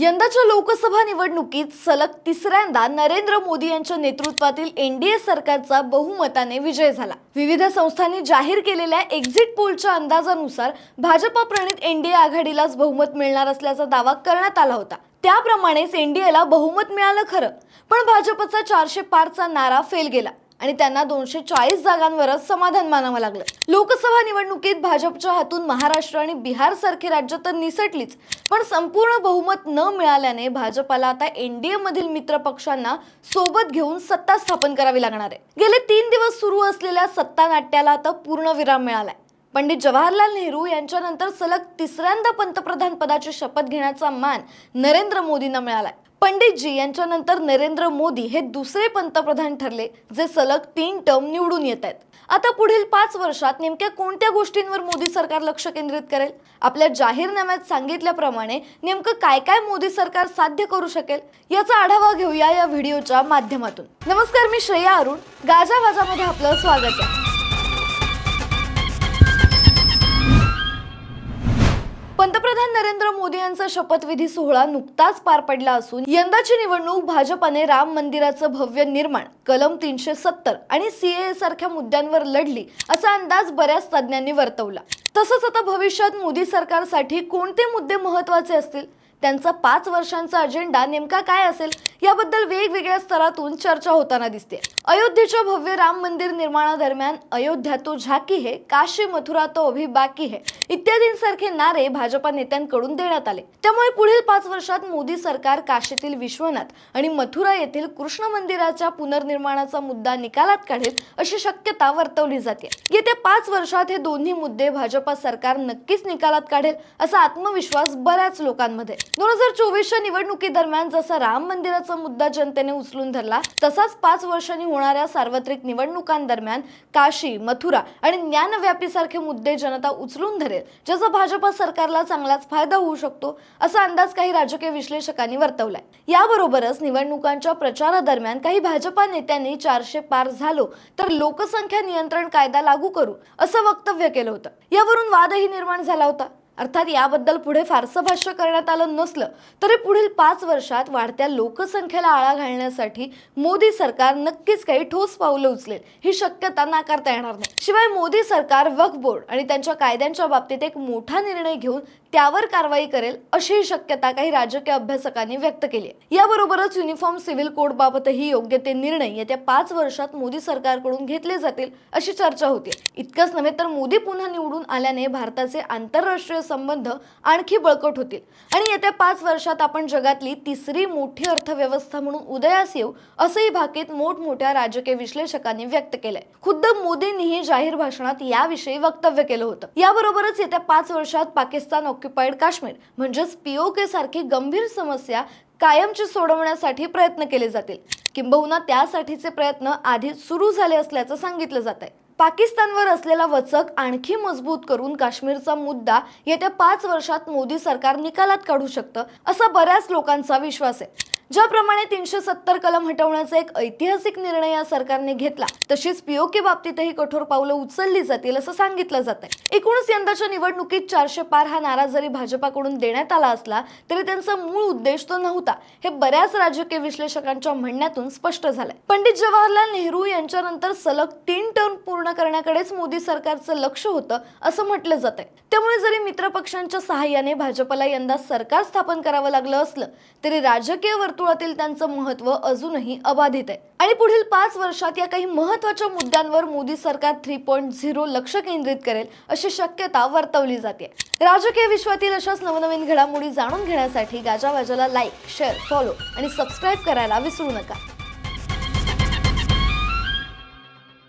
यंदाच्या लोकसभा निवडणुकीत सलग तिसऱ्यांदा नरेंद्र मोदी यांच्या नेतृत्वातील एनडीए सरकारचा बहुमताने विजय झाला. विविध संस्थांनी जाहीर केलेल्या एक्झिट पोलच्या अंदाजानुसार भाजपा प्रणित एनडीए आघाडीलाच बहुमत मिळणार असल्याचा दावा करण्यात आला होता. त्याप्रमाणेच एनडीएला बहुमत मिळालं खरं पण भाजपचा चारशे पारचा नारा फेल गेला. आणि त्यांना दोनशे चाळीस जागांवरच समाधान मानावं लागलं. लोकसभा निवडणुकीत भाजपच्या हातून महाराष्ट्र आणि बिहार सारखी राज्य तर निसटलीच पण संपूर्ण बहुमत न मिळाल्याने भाजपाला आता एनडीए मधील मित्र पक्षांना सोबत घेऊन सत्ता स्थापन करावी लागणार आहे. गेले तीन दिवस सुरू असलेल्या सत्ता नाट्याला आता पूर्ण विराम मिळालाय. पंडित जवाहरलाल नेहरू यांच्यानंतर सलग तिसऱ्यांदा पंतप्रधान पदाची शपथ घेण्याचा मान नरेंद्र मोदींना मिळालाय. पंडितजी यांच्यानंतर नरेंद्र मोदी हे दुसरे पंतप्रधान ठरले जे सलग तीन टर्म निवडून येत आहेत. आता पुढील पाच वर्षात नेमक्या कोणत्या गोष्टींवर मोदी सरकार लक्ष केंद्रित करेल? आपल्या जाहीरनाम्यात सांगितल्याप्रमाणे नेमकं काय काय मोदी सरकार साध्य करू शकेल? याचा आढावा घेऊया या व्हिडिओच्या माध्यमातून. नमस्कार मी श्रेया अरुण. गाजा वाजामध्ये आपलं स्वागत आहे. पंतप्रधान नरेंद्र मोदी यांचा शपथविधी सोहळा नुकताच पार पडला असून यंदाची निवडणूक भाजपाने राम मंदिराचं भव्य निर्माण कलम तीनशे सत्तर आणि सीए सारख्या मुद्द्यांवर लढली असा अंदाज बऱ्याच तज्ज्ञांनी वर्तवला. तसंच आता भविष्यात मोदी सरकारसाठी कोणते मुद्दे महत्त्वाचे असतील? त्यांचा पाच वर्षांचा अजेंडा नेमका काय असेल याबद्दल वेगवेगळ्या स्तरातून चर्चा होताना दिसते. अयोध्येच्या भव्य राम मंदिर निर्माणादरम्यान अयोध्या तो झाकी हे काशी मथुरा तो अभी बाकी हे इत्यादींसारखे नारे भाजपा नेत्यांकडून देण्यात आले. त्यामुळे पुढील पाच वर्षात मोदी सरकार काशीतील विश्वनाथ आणि मथुरा येथील कृष्ण मंदिराच्या पुनर्निर्माणाचा मुद्दा निकालात काढेल अशी शक्यता वर्तवली जाते. येत्या पाच वर्षात हे दोन्ही मुद्दे भाजपा सरकार नक्कीच निकालात काढेल असा आत्मविश्वास बऱ्याच लोकांमध्ये. दोन हजार चोवीसच्या निवडणुकीदरम्यान जसा राम मंदिराचा मुद्दा जनतेने उचलून धरला तसाच पाच वर्षांनी होणाऱ्या सार्वत्रिक निवडणुकांदरम्यान काशी मथुरा आणि ज्ञानव्यापी सारखे मुद्दे जनता उचलून धरेल ज्याचा भाजपा सरकारला चांगलाच फायदा होऊ शकतो असा अंदाज काही राजकीय विश्लेषकांनी वर्तवलाय. याबरोबरच निवडणुकांच्या प्रचारादरम्यान काही भाजपा नेत्यांनी चारशे पार झालो तर लोकसंख्या नियंत्रण कायदा लागू करू असं वक्तव्य केलं होतं. यावरून वादही निर्माण झाला होता. अर्थात याबद्दल पुढे फारसं भाष्य करण्यात आलं नसलं तरी पुढील पाच वर्षात वाढत्या लोकसंख्येला आळा घालण्यासाठी मोदी सरकार नक्कीच काही ठोस पावलं उचलेल ही शक्यता नाकारता येणार नाही. शिवाय मोदी सरकार वक्फ बोर्ड आणि त्यांच्या कायद्यांच्या बाबतीत एक मोठा निर्णय घेऊन त्यावर कारवाई करेल अशीही शक्यता काही राजकीय अभ्यासकांनी व्यक्त केली आहे. याबरोबरच युनिफॉर्म सिव्हिल कोड बाबतही योग्य ते निर्णय येत्या पाच वर्षात मोदी सरकारकडून घेतले जातील अशी चर्चा होती. इतकंच नव्हे तर मोदी पुन्हा निवडून आल्याने भारताचे आंतरराष्ट्रीय संबंध आणखी बळकट होतील. आणि येत्या पाच वर्षात आपण जगातली तिसरी मोठी अर्थव्यवस्था म्हणून उदयास येऊ असंही भाकीत मोठमोठ्या राजकीय विश्लेषकांनी व्यक्त केलंय. खुद्द मोदींनीही जाहीर भाषणात याविषयी वक्तव्य केलं होतं. याबरोबरच येत्या पाच वर्षात पाकिस्तान ऑक्युपाईड काश्मीर. म्हणजेच पीओके सारखी गंभीर समस्या कायमची सोडवण्यासाठी प्रयत्न केले जातील. किंबहुना त्यासाठीचे प्रयत्न आधीच सुरू झाले असल्याचं सांगितलं जात आहे पाकिस्तानवर असलेला वचक आणखी मजबूत करून काश्मीरचा मुद्दा येत्या पाच वर्षात मोदी सरकार निकालात काढू शकतं असा बऱ्याच लोकांचा विश्वास आहे. ज्याप्रमाणे तीनशे सत्तर कलम हटवण्याचा एक ऐतिहासिक निर्णय या सरकारने घेतला तशीच पीओके बाबतीतही कठोर पावलं उचलली जातील असं सांगितलं जात आहे. एकूणच यंदाच्या निवडणुकीत चारशे पार हा नारा जरी भाजपाकडून देण्यात आला असला तरी त्यांचा मूळ उद्देश तो नव्हता हे बऱ्याच राजकीय विश्लेषकांच्या म्हणण्यातून स्पष्ट झालंय. पंडित जवाहरलाल नेहरू यांच्यानंतर सलग तीन टर्म पूर्ण करण्याकडेच मोदी सरकारचं लक्ष होतं असं म्हटलं जात आहे त्यामुळे जरी मित्रपक्षांच्या सहाय्याने भाजपला यंदा सरकार स्थापन करावं लागलं असलं तरी राजकीय वर्तुळातील त्यांचं महत्त्व अजूनही अबाधित आहे. आणि पुढील पाच वर्षात या काही महत्त्वाच्या मुद्द्यांवर मोदी सरकार थ्री पॉईंट झिरो लक्ष केंद्रित करेल अशी शक्यता वर्तवली जाते. राजकीय विश्वातील अशाच नवनवीन घडामोडी जाणून घेण्यासाठी गाजावाजाला लाईक शेअर फॉलो आणि सबस्क्राईब करायला विसरू नका.